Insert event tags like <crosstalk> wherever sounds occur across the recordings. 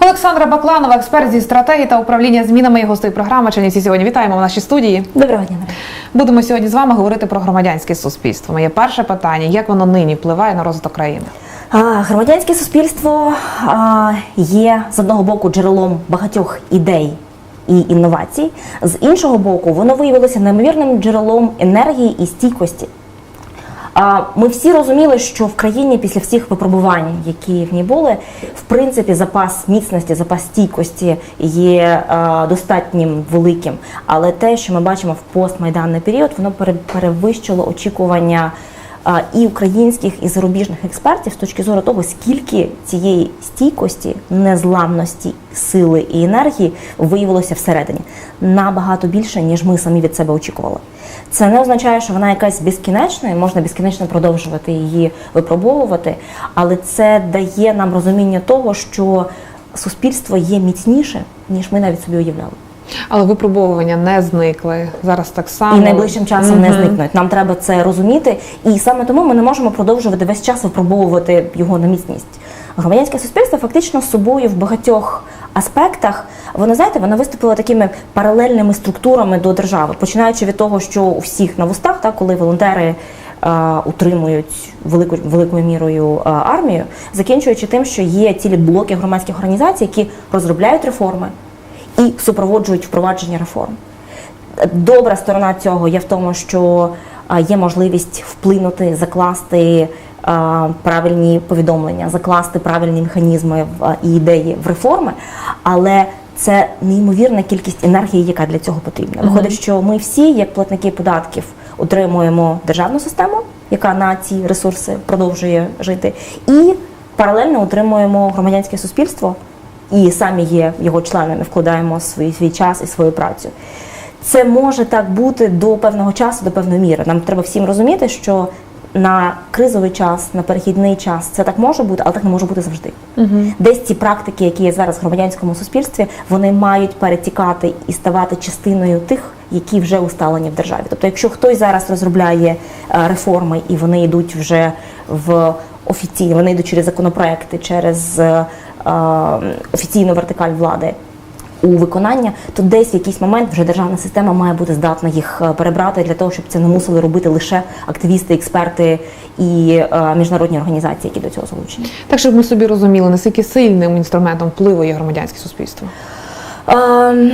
Олександра Бакланова, експерт зі стратегії та управління змінами і гостей програми Чернівці сьогодні. Вітаємо в нашій студії. Доброго дня, Будемо сьогодні з вами говорити про громадянське суспільство. Моє перше питання: як воно нині впливає на розвиток країни? А, Громадянське суспільство а, є з одного боку джерелом багатьох ідей і інновацій, з іншого боку, воно виявилося неймовірним джерелом енергії і стійкості. Ми всі розуміли, що в країні після всіх випробувань, які в ній були, в принципі, запас міцності, запас стійкості є достатнім великим. Але те, що ми бачимо в постмайданний період, воно пере- перевищило очікування і українських, і зарубіжних експертів з точки зору того, скільки цієї стійкості, незламності, сили і енергії виявилося всередині набагато більше, ніж ми самі від себе очікували. Це не означає, що вона якась безкінечна, і можна безкінечно продовжувати її випробовувати, але це дає нам розуміння того, що суспільство є міцніше, ніж ми навіть собі уявляли. Але випробовування не зникли зараз так само. І найближчим часом не зникнуть. Нам треба це розуміти, і саме тому ми не можемо продовжувати весь час випробовувати його на міцність. Громадянське суспільство фактично собою в багатьох аспектах воно знаєте, воно виступило такими паралельними структурами до держави, починаючи від того, що у всіх на вустах, так, коли волонтери. е, Утримують велику великою мірою е, армію, закінчуючи тим, що є цілі блоки громадських організацій, які розробляють реформи і супроводжують впровадження реформ. Добра сторона цього є в тому, що є можливість вплинути, закласти правильні повідомлення, закласти правильні механізми і ідеї в реформи, але це неймовірна кількість енергії, яка для цього потрібна. Виходить, що ми всі, як платники податків, отримуємо державну систему, яка на ці ресурси продовжує жити, і паралельно отримуємо громадянське суспільство, і самі є його членами, вкладаємо свій, свій час і свою працю. Це може так бути до певного часу, до певної міри. Нам треба всім розуміти, що на кризовий час, на перехідний час це так може бути, але так не може бути завжди. Десь ці практики, які є зараз в громадянському суспільстві, вони мають перетікати і ставати частиною тих, які вже усталені в державі. Тобто, якщо хтось зараз розробляє е, реформи і вони йдуть вже в офіційно, вони йдуть через законопроекти, через е, е, офіційну вертикаль влади у виконання, то десь в якийсь момент вже державна система має бути здатна їх е, перебрати для того, щоб це не мусили робити лише активісти, експерти і е, міжнародні організації, які до цього залучені. Так, щоб ми собі розуміли, наскільки сильним інструментом впливу є громадянське суспільство. Ем,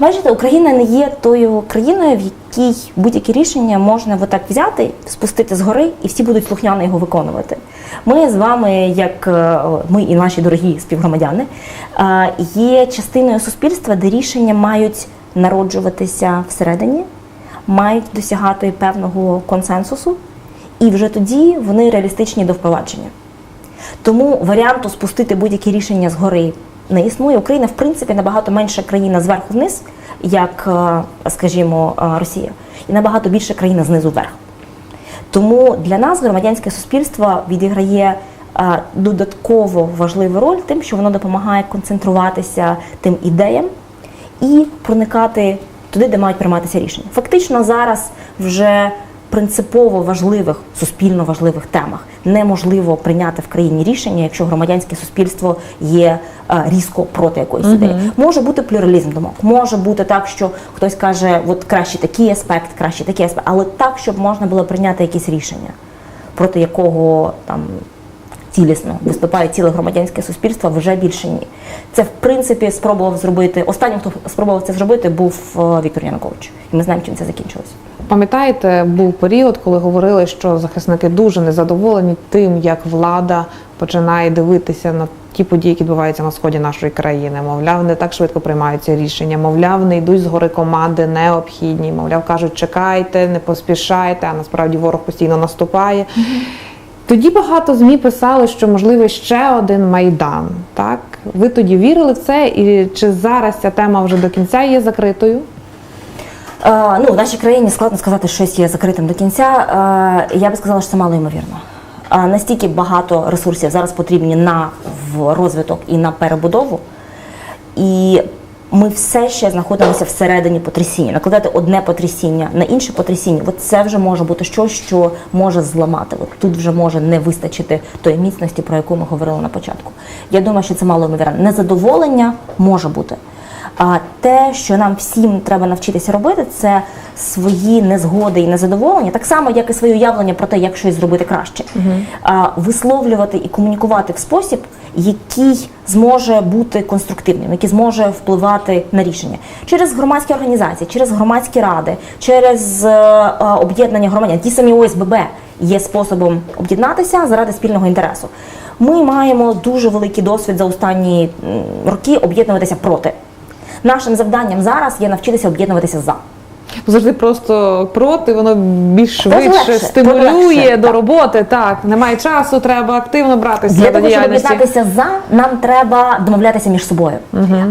Бачите, Україна не є тою країною, в якій будь-які рішення можна отак взяти, спустити згори, і всі будуть слухняно його виконувати. Ми з вами, як е, ми і наші дорогі співгромадяни, е, є частиною суспільства, де рішення мають народжуватися всередині, мають досягати певного консенсусу, і вже тоді вони реалістичні до впровадження. Тому варіанту спустити будь-які рішення згори не існує. Україна, в принципі, набагато менша країна зверху вниз, як, е, скажімо, е, Росія, і набагато більша країна знизу вверх. Тому для нас громадянське суспільство відіграє е, додатково важливу роль тим, що воно допомагає концентруватися тим ідеям і проникати туди, де мають прийматися рішення. Фактично зараз вже принципово важливих, суспільно важливих темах неможливо прийняти в країні рішення, якщо громадянське суспільство є е, різко проти якоїсь ідеї. Може бути плюралізм думок, може бути так, що хтось каже, от краще такий аспект, краще такий аспект, але так, щоб можна було прийняти якісь рішення, проти якого там цілісно виступає ціле громадянське суспільство, вже більше ні. Це в принципі спробував зробити. Останнім, хто спробував це зробити, був е, Віктор Янукович. І ми знаємо, чим це закінчилось. Пам'ятаєте, був період, коли говорили, що захисники дуже незадоволені тим, як влада починає дивитися на ті події, які відбуваються на сході нашої країни. Мовляв, не так швидко приймаються рішення. Мовляв, не йдуть згори команди необхідні. Мовляв, кажуть, чекайте, не поспішайте. А насправді ворог постійно наступає. Тоді багато змі писали, що можливо ще один майдан. Так ви тоді вірили в це, і чи зараз ця тема вже до кінця є закритою? Ну, в нашій країні складно сказати, що щось є закритим до кінця. Я би сказала, що це мало ймовірно. Настільки багато ресурсів зараз потрібні на розвиток і на перебудову. І ми все ще знаходимося всередині потрясіння. Накладати одне потрясіння на інше потрясіння, от це вже може бути щось, що може зламати. От тут вже може не вистачити тої міцності, про яку ми говорили на початку. Я думаю, що це мало ймовірно. Незадоволення може бути. А те, що нам всім треба навчитися робити, це свої незгоди і незадоволення, так само, як і своє уявлення про те, як щось зробити краще, а, висловлювати і комунікувати в спосіб, який зможе бути конструктивним, який зможе впливати на рішення через громадські організації, через громадські ради, через е, е, об'єднання громадян. Ті самі ОСББ є способом об'єднатися заради спільного інтересу. Ми маємо дуже великий досвід за останні роки об'єднуватися проти. Нашим завданням зараз є навчитися об'єднуватися за. Завжди просто проти, воно більш швидше легше, стимулює полегше, до так. роботи. Так, немає часу, треба активно братися Для до того, щоб об'єднатися за, нам треба домовлятися між собою.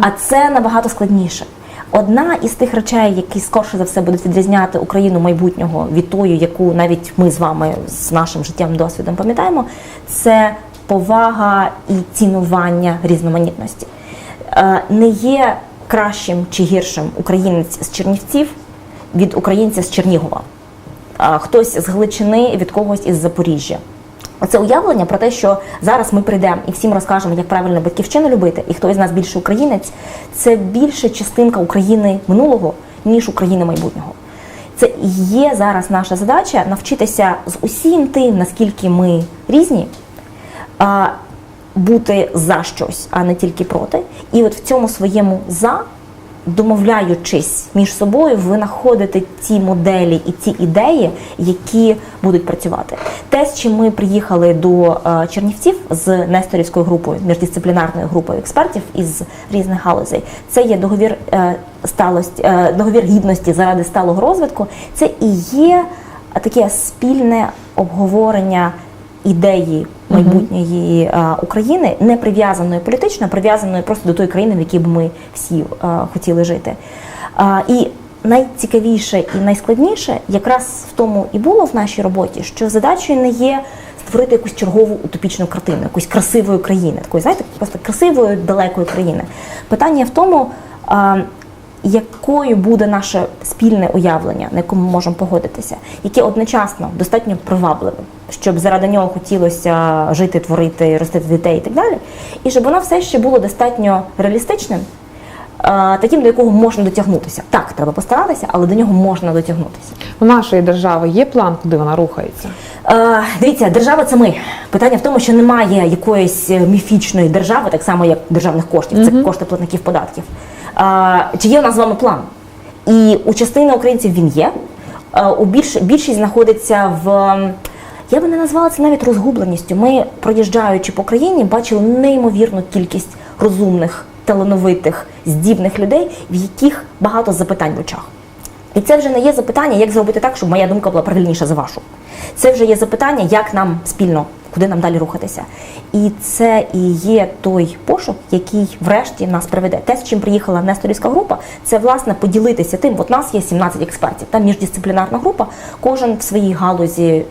А це набагато складніше. Одна із тих речей, які скорше за все будуть відрізняти Україну майбутнього від тої, яку навіть ми з вами з нашим життєвим досвідом пам'ятаємо, це повага і цінування різноманітності. Е, Не є кращим чи гіршим українець з Чернівців від українця з Чернігова. Хтось з Гличини від когось із Запоріжжя. Оце уявлення про те, що зараз ми прийдемо і всім розкажемо, як правильно батьківщину любити, і хто із нас більше українець, це більше частинка України минулого, ніж України майбутнього. Це є зараз наша задача навчитися з усім тим, наскільки ми різні, бути за щось, а не тільки проти. І от в цьому своєму за, домовляючись між собою, винаходити ті моделі і ті ідеї, які будуть працювати. Те, з чим ми приїхали до е, Чернівців з Несторівською групою, міждисциплінарною групою експертів із різних галузей, це є договір е, сталості, е, договір гідності заради сталого розвитку. Це і є таке спільне обговорення ідеї майбутньої е, України, не прив'язаної політично, а прив'язаної просто до тої країни, в якій б ми всі е, хотіли жити. І найцікавіше і найскладніше якраз в тому і було в нашій роботі, що задачею не є створити якусь чергову утопічну картину, якусь красивої країни, такої, знаєте, просто красивої далекої країни. Питання в тому. Якою буде наше спільне уявлення, на якому ми можемо погодитися, яке одночасно достатньо привабливе, щоб заради нього хотілося жити, творити, ростити дітей і так далі, і щоб воно все ще було достатньо реалістичним, е, таким, до якого можна дотягнутися. Так, треба постаратися, але до нього можна дотягнутися. У нашої держави є план, куди вона рухається. Е, дивіться, держава це ми. Питання в тому, що немає якоїсь е, міфічної держави, так само як державних коштів, це кошти платників податків. Чи є у нас з вами план? І у частини українців він є. У більш, більшість знаходиться в. Я би не назвала це навіть розгубленістю. Ми, проїжджаючи по країні, бачили неймовірну кількість розумних, талановитих, здібних людей, в яких багато запитань в очах. І це вже не є запитання, як зробити так, щоб моя думка була правильніша за вашу. Це вже є запитання, як нам спільно, куди нам далі рухатися. І це і є той пошук, який врешті нас приведе. Те, з чим приїхала Несторівська група, це власне поділитися тим. От нас є 17 експертів, там міждисциплінарна група, кожен в своїй галузі е,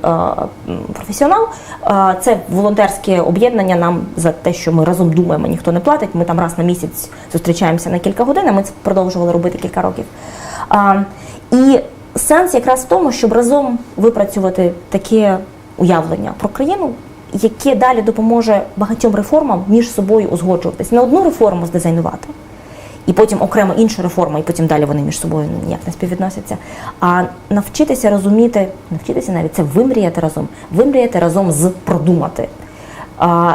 професіонал. Е, це волонтерське об'єднання. Нам за те, що ми разом думаємо, ніхто не платить. Ми там раз на місяць зустрічаємося на кілька годин. а Ми це продовжували робити кілька років. А, і сенс якраз в тому, щоб разом випрацювати таке уявлення про країну, яке далі допоможе багатьом реформам між собою узгоджуватись. Не одну реформу здизайнувати, і потім окремо іншу реформу, і потім далі вони між собою ніяк не співвідносяться. А навчитися розуміти, навчитися навіть це вимріяти разом, вимріяти разом з продумати а,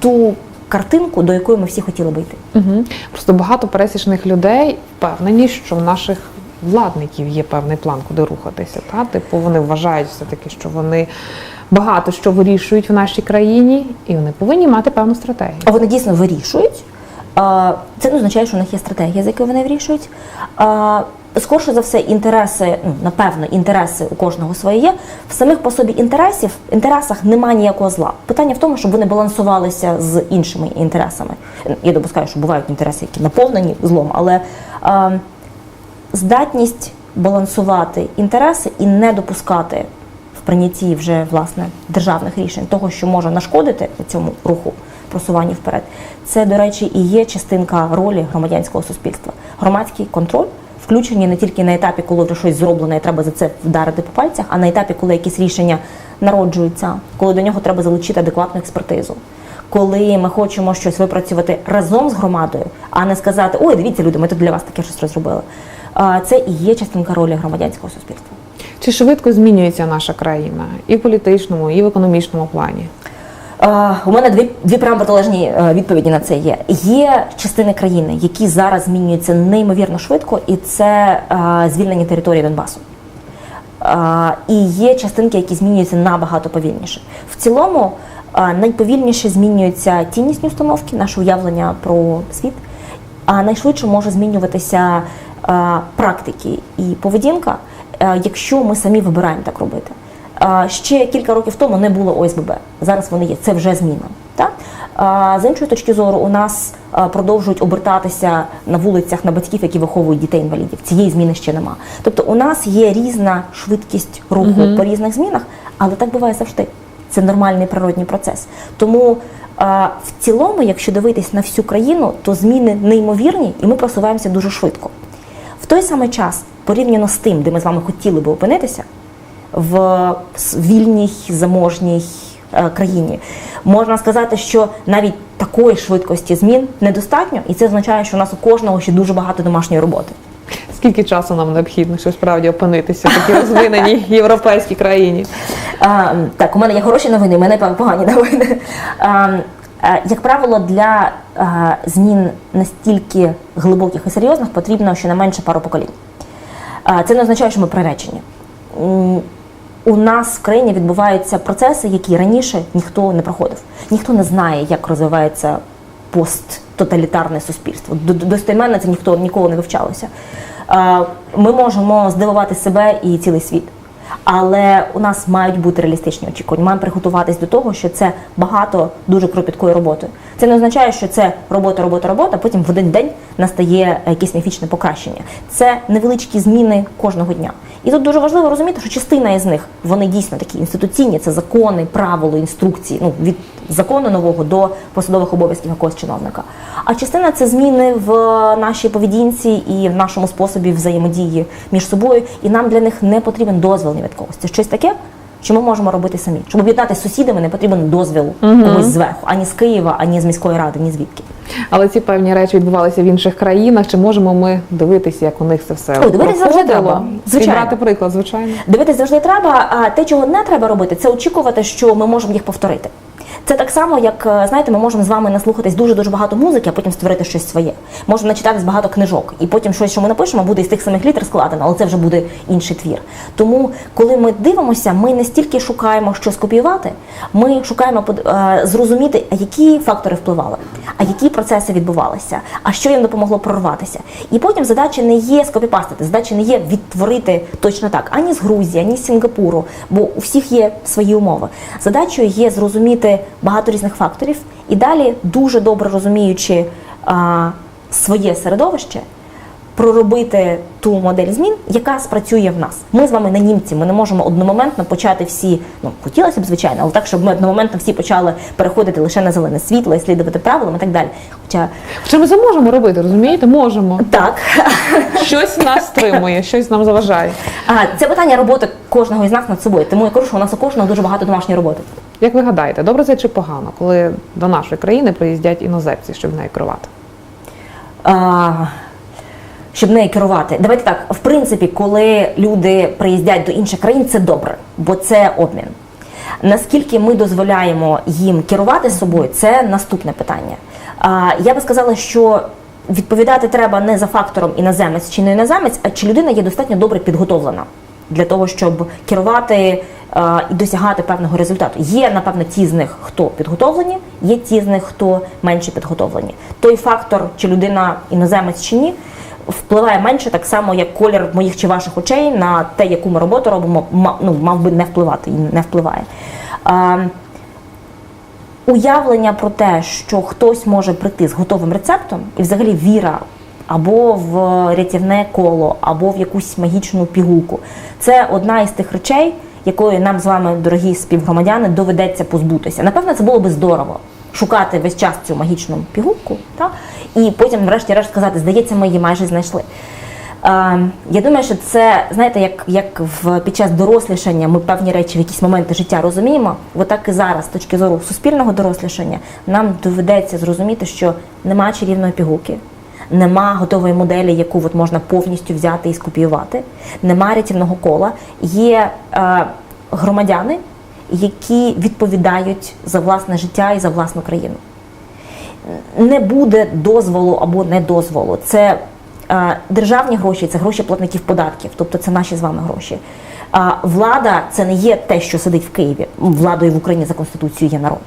ту картинку, до якої ми всі хотіли би йти. Угу. Просто багато пересічних людей впевнені, що в наших владників є певний план, куди рухатися. Та? Типу вони вважають все-таки, що вони багато що вирішують в нашій країні, і вони повинні мати певну стратегію. А вони дійсно вирішують. Це не означає, що у них є стратегія, з якою вони вирішують. Скорше за все, інтереси, ну напевно, інтереси у кожного свої є. В самих по собі інтересів, інтересах немає ніякого зла. Питання в тому, щоб вони балансувалися з іншими інтересами. Я допускаю, що бувають інтереси, які наповнені злом, але а, здатність балансувати інтереси і не допускати в прийнятті вже власне державних рішень того, що може нашкодити цьому руху, просуванні вперед. Це, до речі, і є частинка ролі громадянського суспільства. Громадський контроль включені не тільки на етапі, коли вже щось зроблено, і треба за це вдарити по пальцях, а на етапі, коли якісь рішення народжуються, коли до нього треба залучити адекватну експертизу. Коли ми хочемо щось випрацювати разом з громадою, а не сказати Ой, дивіться, люди, ми тут для вас таке щось розробили. Це і є частинка ролі громадянського суспільства. Чи швидко змінюється наша країна і в політичному, і в економічному плані? У мене дві дві прямо протилежні е, відповіді на це є. Є частини країни, які зараз змінюються неймовірно швидко, і це е, звільнення території Донбасу. І є частинки, які змінюються набагато повільніше. В цілому е, найповільніше змінюються ціннісні установки, наше уявлення про світ, а найшвидше може змінюватися практики і поведінка, е, якщо ми самі вибираємо так робити. Е, Ще кілька років тому не було ОСББ. Зараз вони є. Це вже зміна. Так? Е, З іншої точки зору, у нас е, продовжують обертатися на вулицях на батьків, які виховують дітей інвалідів. Цієї зміни ще нема. Тобто, у нас є різна швидкість руху по різних змінах, але так буває завжди. Це нормальний природній процес. Тому е, в цілому, якщо дивитись на всю країну, то зміни неймовірні, і ми просуваємося дуже швидко. В той самий час, порівняно з тим, де ми з вами хотіли би опинитися, в вільній заможній е, країні. Можна сказати, що навіть такої швидкості змін недостатньо, і це означає, що у нас у кожного ще дуже багато домашньої роботи. Скільки часу нам необхідно, щоб справді опинитися в такій розвиненій <laughs> європейській країні? А, так, у мене є хороші новини, у мене погані новини. А, е, як правило, для змін настільки глибоких і серйозних потрібно щонайменше пару поколінь. Це не означає, що ми приречені. У нас в країні відбуваються процеси, які раніше ніхто не проходив. Ніхто не знає, як розвивається посттоталітарне суспільство. До- до- Достеменно це ніхто ніколи не вивчалося. Ми можемо здивувати себе і цілий світ. Але у нас мають бути реалістичні очікування. Маємо приготуватись до того, що це багато дуже кропіткої роботи. Це не означає, що це робота, робота, робота. Потім в один день настає якесь міфічне покращення. Це невеличкі зміни кожного дня. І тут дуже важливо розуміти, що частина із них вони дійсно такі інституційні, це закони, правила, інструкції. Ну від закону нового до посадових обов'язків якогось чиновника. А частина це зміни в нашій поведінці і в нашому способі взаємодії між собою. І нам для них не потрібен дозвіл ні від когось. Це щось таке, що ми можемо робити самі. Щоб об'єднати з сусідами, не потрібен дозвіл когось зверху, ані з Києва, ані з міської ради, ні звідки. Але ці певні речі відбувалися в інших країнах. Чи можемо ми дивитися, як у них це все О, дивитися завжди треба. І Звичайно. брати приклад, звичайно. Дивитись завжди треба, а те, чого не треба робити, це очікувати, що ми можемо їх повторити. Це так само, як е, знаєте, ми можемо з вами наслухатись дуже дуже багато музики, а потім створити щось своє. Можемо начитатись багато книжок, і потім щось, що ми напишемо, буде із тих самих літер складено, але це вже буде інший твір. Тому, коли ми дивимося, ми не стільки шукаємо, що скопіювати, ми шукаємо е, зрозуміти, які фактори впливали, а які процеси відбувалися, а що їм допомогло прорватися. І потім задача не є скопіпастити, задача не є відтворити точно так, ані з Грузії, ані з Сінгапуру, бо у всіх є свої умови. Задачою є зрозуміти багато різних факторів і далі, дуже добре розуміючи а, своє середовище, проробити ту модель змін, яка спрацює в нас. Ми з вами не німці, ми не можемо одномоментно почати всі. Ну хотілося б, звичайно, але так, щоб ми одномоментно всі почали переходити лише на зелене світло і слідувати правилам і так далі. Хоча Хоча ми це можемо робити, розумієте? Можемо. так, Щось нас стримує, щось нам заважає. а, це питання роботи кожного із нас над собою. Тому я кажу, що у нас у кожного дуже багато домашньої роботи. Як ви гадаєте, добре це чи погано, коли до нашої країни приїздять іноземці, щоб нею керувати? А, щоб нею керувати. Давайте так, в принципі, коли люди приїздять до інших країн, це добре, бо це обмін. Наскільки ми дозволяємо їм керувати собою, це наступне питання. А, я би сказала, що відповідати треба не за фактором іноземець чи не іноземець, а чи людина є достатньо добре підготовлена для того, щоб керувати і досягати певного результату. Є, напевно, ті з них, хто підготовлені, є ті з них, хто менше підготовлені. Той фактор, чи людина іноземець чи ні, впливає менше так само, як колір моїх чи ваших очей на те, яку ми роботу робимо, ну, мав би не впливати і не впливає. Уявлення про те, що хтось може прийти з готовим рецептом, і взагалі віра або в рятівне коло, або в якусь магічну пігулку, це одна із тих речей, якої нам з вами, дорогі співгромадяни, доведеться позбутися. Напевно, це було би здорово. шукати весь час цю магічну пігулку, та? і потім, врешті-решт, сказати, здається, ми її майже знайшли. Е, я думаю, що це, знаєте, як, як в, під час дорослішання ми певні речі в якісь моменти життя розуміємо, отак і зараз, з точки зору суспільного дорослішання, нам доведеться зрозуміти, що немає чарівної пігулки, нема готової моделі, яку от можна повністю взяти і скопіювати, нема рятівного кола. Є е, громадяни, які відповідають за власне життя і за власну країну не буде дозволу або не дозволу. Це е, державні гроші, це гроші платників податків, тобто це наші з вами гроші. А влада це не є те, що сидить в Києві. Владою в Україні за конституцією є народ.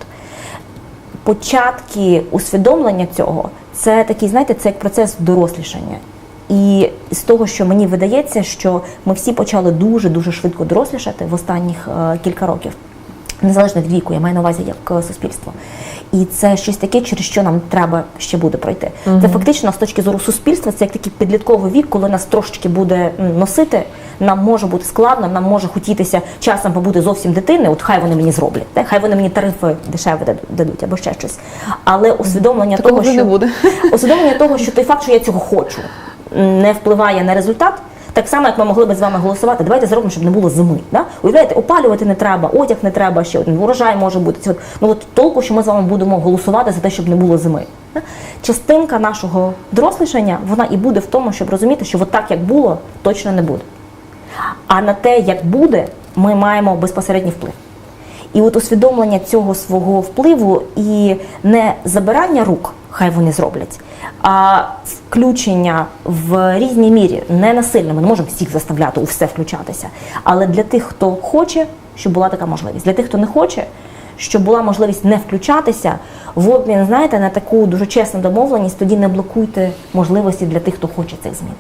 Початки усвідомлення цього це такий, знаєте, це як процес дорослішання. І з того, що мені видається, що ми всі почали дуже дуже швидко дорослішати в останніх е, кілька років незалежно від віку, я маю на увазі як е, суспільство. І це щось таке, через що нам треба ще буде пройти. Це фактично з точки зору суспільства, це як такий підлітковий вік, коли нас трошечки буде носити. Нам може бути складно, нам може хотітися часом побути зовсім дитиною, от хай вони мені зроблять, так? хай вони мені тарифи дешеві дад- дадуть або ще щось. Але усвідомлення Такого того, що не буде. усвідомлення того, що той факт, що я цього хочу, не впливає на результат. Так само, як ми могли би з вами голосувати, давайте зробимо, щоб не було зими. Да? Уявляєте, опалювати не треба, одяг не треба, ще один урожай може бути. Ну от толку, що ми з вами будемо голосувати за те, щоб не було зими. Да? Частинка нашого дорослішання вона і буде в тому, щоб розуміти, що от так як було, точно не буде. А на те, як буде, ми маємо безпосередній вплив. І от усвідомлення цього свого впливу і не забирання рук, хай вони зроблять, а включення в різній мірі, не насильно, ми не можемо всіх заставляти у все включатися. Але для тих, хто хоче, щоб була така можливість. Для тих, хто не хоче, щоб була можливість не включатися, в обмін, знаєте, на таку дуже чесну домовленість, тоді не блокуйте можливості для тих, хто хоче цих змін.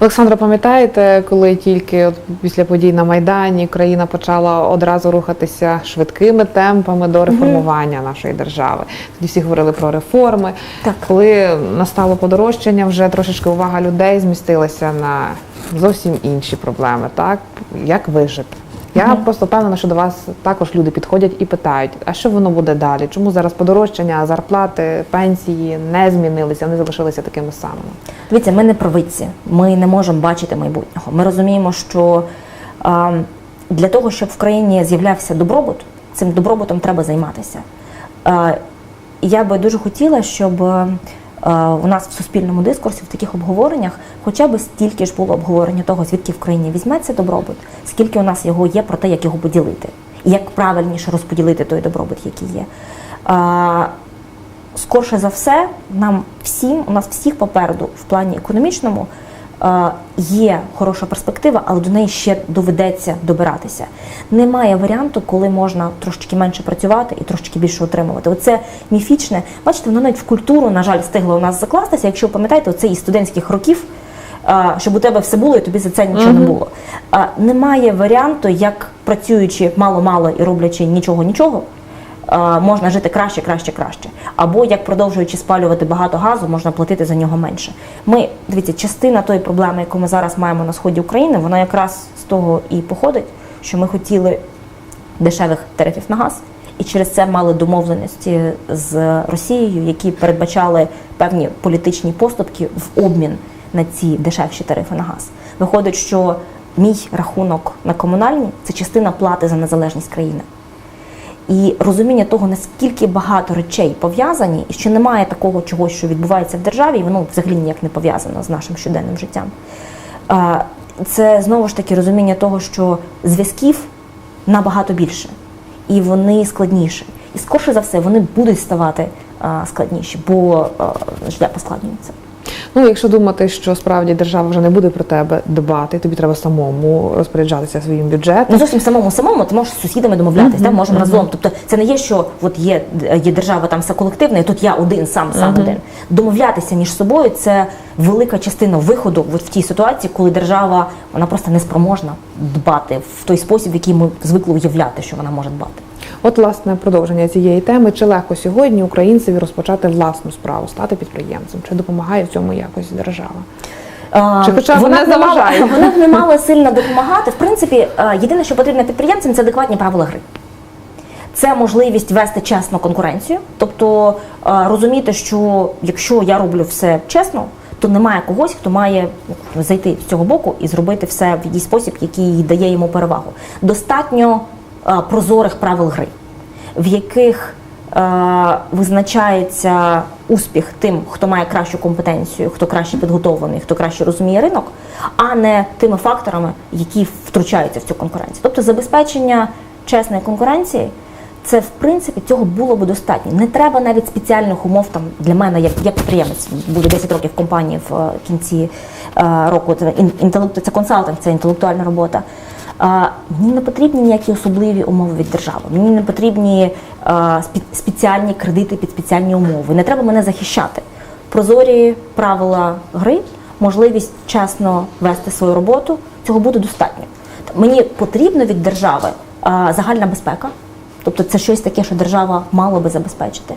Олександра, пам'ятаєте, коли тільки от після подій на Майдані країна почала одразу рухатися швидкими темпами до реформування нашої держави? Тоді всі говорили про реформи. Так. Коли настало подорожчання, вже трошечки увага людей змістилася на зовсім інші проблеми. Так як вижити? Я просто впевнена, що до вас також люди підходять і питають, а що воно буде далі? Чому зараз подорожчання, зарплати, пенсії не змінилися, вони залишилися такими самими? Дивіться, ми не провидці, ми не можемо бачити майбутнього. Ми розуміємо, що а, для того, щоб в країні з'являвся добробут, цим добробутом треба займатися. А, я би дуже хотіла, щоб у нас в суспільному дискурсі, в таких обговореннях, хоча б стільки ж було обговорення того, звідки в країні візьметься добробут, скільки у нас його є про те, як його поділити, і як правильніше розподілити той добробут, який є. Скорше за все, нам всім, у нас всіх попереду в плані економічному е, є хороша перспектива, але до неї ще доведеться добиратися. Немає варіанту, коли можна трошечки менше працювати і трошечки більше отримувати. Оце міфічне. Бачите, воно навіть в культуру, на жаль, встигло у нас закластися. Якщо ви пам'ятаєте, оце із студентських років. е, Щоб у тебе все було і тобі за це нічого не було. Е, Немає варіанту, як працюючи мало-мало і роблячи нічого-нічого, е, можна жити краще, краще, краще. Або як продовжуючи спалювати багато газу, можна платити за нього менше. Ми дивіться, частина тої проблеми, яку ми зараз маємо на сході України, вона якраз з того і походить, що ми хотіли дешевих тарифів на газ. І через це мали домовленості з Росією, які передбачали певні політичні поступки в обмін на ці дешевші тарифи на газ. Виходить, що мій рахунок на комунальні це частина плати за незалежність країни. І розуміння того, наскільки багато речей пов'язані, і що немає такого чогось, що відбувається в державі, і воно взагалі ніяк не пов'язано з нашим щоденним життям. Це знову ж таки розуміння того, що зв'язків набагато більше, і вони складніші. І скорше за все вони будуть ставати складніші, бо життя поскладнюється. Ну, якщо думати, що справді держава вже не буде про тебе дбати, тобі треба самому розпоряджатися своїм бюджетом. Не зовсім самому самому, ти можеш з сусідами домовлятися, так, можемо разом. Тобто це не є, що от є, є держава там все колективне, і тут я один сам сам один. Домовлятися між собою це велика частина виходу от в тій ситуації, коли держава вона просто не спроможна дбати в той спосіб, в який ми звикли уявляти, що вона може дбати. От, власне, продовження цієї теми. Чи легко сьогодні українцеві розпочати власну справу, стати підприємцем? Чи допомагає в цьому якось держава? Чи хоча б вона не мала, заважає? вона б не мала <laughs> сильно допомагати. В принципі, е, єдине, що потрібно підприємцям, це адекватні правила гри. Це можливість вести чесну конкуренцію, тобто е, розуміти, що якщо я роблю все чесно, то немає когось, хто має ну, зайти з цього боку і зробити все в якийсь спосіб, який дає йому перевагу. Достатньо прозорих правил гри, в яких е, визначається успіх тим, хто має кращу компетенцію, хто краще підготовлений, хто краще розуміє ринок, а не тими факторами, які втручаються в цю конкуренцію. Тобто забезпечення чесної конкуренції. Це в принципі цього було би достатньо. Не треба навіть спеціальних умов там для мене, як я підприємець, буде 10 років компанії в е, кінці е, року. Це ін- інтелект, це консалтинг, це інтелектуальна робота. Мені не потрібні ніякі особливі умови від держави. Мені не потрібні е, спеціальні кредити під спеціальні умови. Не треба мене захищати. Прозорі правила гри, можливість чесно вести свою роботу. Цього буде достатньо. Мені потрібно від держави е, загальна безпека. Тобто це щось таке, що держава мала би забезпечити.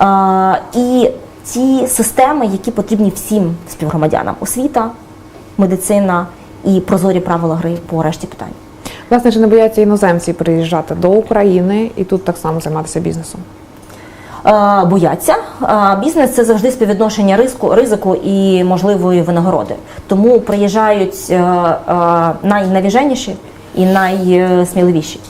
Е, і ті системи, які потрібні всім співгромадянам: освіта, медицина і прозорі правила гри по решті питань. Власне, чи не бояться іноземці приїжджати до України і тут так само займатися бізнесом? Е, бояться. Е, Бізнес це завжди співвідношення ризику, ризику і можливої винагороди. Тому приїжджають е, найнавіженіші і найсміливіші.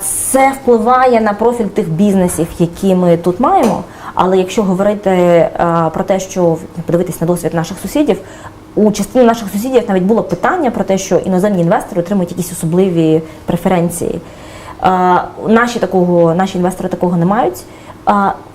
Це впливає на профіль тих бізнесів, які ми тут маємо. Але якщо говорити про те, що подивитись на досвід наших сусідів, у частині наших сусідів навіть було питання про те, що іноземні інвестори отримують якісь особливі преференції. Наші такого, наші інвестори такого не мають.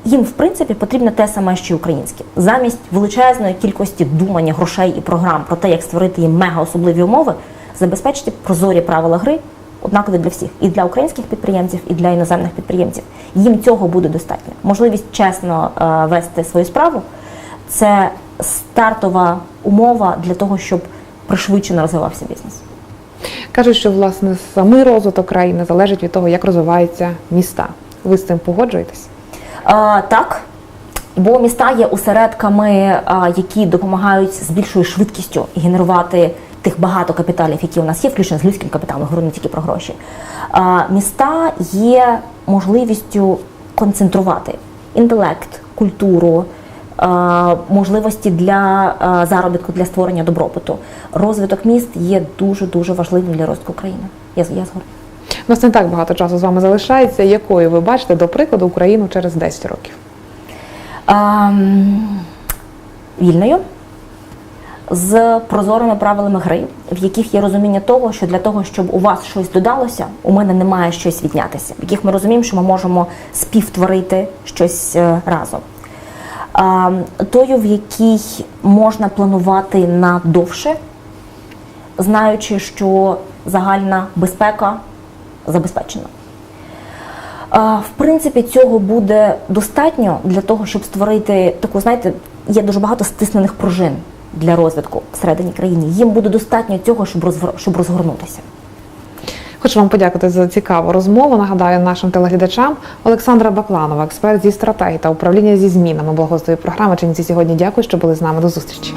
Їм, в принципі, потрібно те саме, що й українське. Замість величезної кількості думання, грошей і програм про те, як створити їм мега особливі умови, забезпечити прозорі правила гри однакові для всіх, і для українських підприємців, і для іноземних підприємців. Їм цього буде достатньо. Можливість чесно е, вести свою справу це стартова умова для того, щоб пришвидшено розвивався бізнес. Кажуть, що власне самий розвиток країни залежить від того, як розвиваються міста. Ви з цим погоджуєтесь? А, так. Бо міста є осередками, які допомагають з більшою швидкістю генерувати тих багато капіталів, які у нас є, включно з людським капіталом, говорю не тільки про гроші. Міста є можливістю концентрувати інтелект, культуру, можливості для заробітку, для створення добробуту. Розвиток міст є дуже дуже важливим для розвитку країни. Я, я згодна. У нас не так багато часу з вами залишається. Якою ви бачите, до прикладу, Україну через 10 років? Ем, вільною, з прозорими правилами гри, в яких є розуміння того, що для того, щоб у вас щось додалося, у мене немає щось віднятися, в яких ми розуміємо, що ми можемо співтворити щось е, разом. Тою, в якій можна планувати на довше, знаючи, що загальна безпека забезпечена. В принципі, цього буде достатньо для того, щоб створити таку, знаєте, є дуже багато стиснених пружин для розвитку всередині країни. Їм буде достатньо цього, щоб розгорнутися. Хочу вам подякувати за цікаву розмову. Нагадаю нашим телеглядачам Олександра Бакланова, експерт зі стратегії та управління зі змінами благоустрою програми. Чинці сьогодні дякую, що були з нами. До зустрічі.